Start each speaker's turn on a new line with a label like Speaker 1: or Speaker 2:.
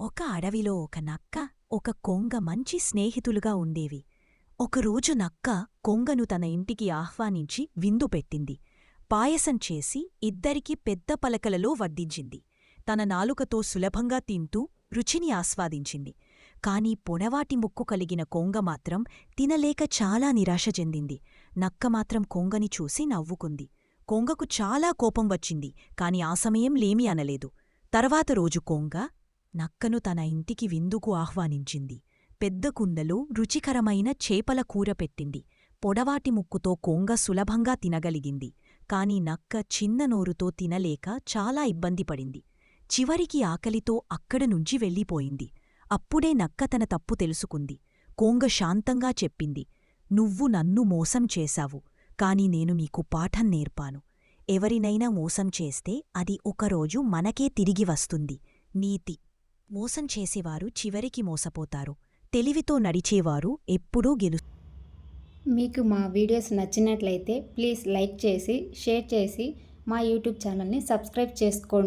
Speaker 1: ఒక అడవిలో ఒక నక్క ఒక కొంగ మంచి స్నేహితులుగా ఉండేవి. ఒకరోజు నక్క కొంగను తన ఇంటికి ఆహ్వానించి విందు పెట్టింది. పాయసం చేసి ఇద్దరికీ పెద్ద పలకలలో వడ్డించింది. తన నాలుకతో సులభంగా తింటూ రుచిని ఆస్వాదించింది. కాని పొడవాటి ముక్కు కలిగిన కొంగ మాత్రం తినలేక చాలా నిరాశ చెందింది. నక్క మాత్రం కొంగని చూసి నవ్వుకుంది. కొంగకు చాలా కోపం వచ్చింది కాని ఆ సమయం లేమీ అనలేదు. తర్వాత రోజు కొంగ నక్కను తన ఇంటికి విందుకు ఆహ్వానించింది. పెద్ద కుండలో రుచికరమైన చేపల కూర పెట్టింది. పొడవాటి ముక్కుతో కొంగ సులభంగా తినగలిగింది. కాని నక్క చిన్న నోరుతో తినలేక చాలా ఇబ్బంది పడింది. చివరికి ఆకలితో అక్కడనుంచి వెళ్ళిపోయింది. అప్పుడే నక్క తన తప్పు తెలుసుకుంది. కొంగ శాంతంగా చెప్పింది నువ్వు నన్ను మోసం చేశావు కాని నేను మీకు పాఠం నేర్పాను. ఎవరినైనా మోసం చేస్తే అది ఒకరోజు మనకే తిరిగి వస్తుంది. నీతి. మోసం చేసేవారు చివరికి మోసపోతారు. తెలివితో నడిచేవారు ఎప్పుడూ గెలు
Speaker 2: మీకు మా వీడియోస్ నచ్చినట్లయితే ప్లీజ్ లైక్ చేసి షేర్ చేసి మా యూట్యూబ్ ఛానల్ని సబ్స్క్రైబ్ చేసుకోండి.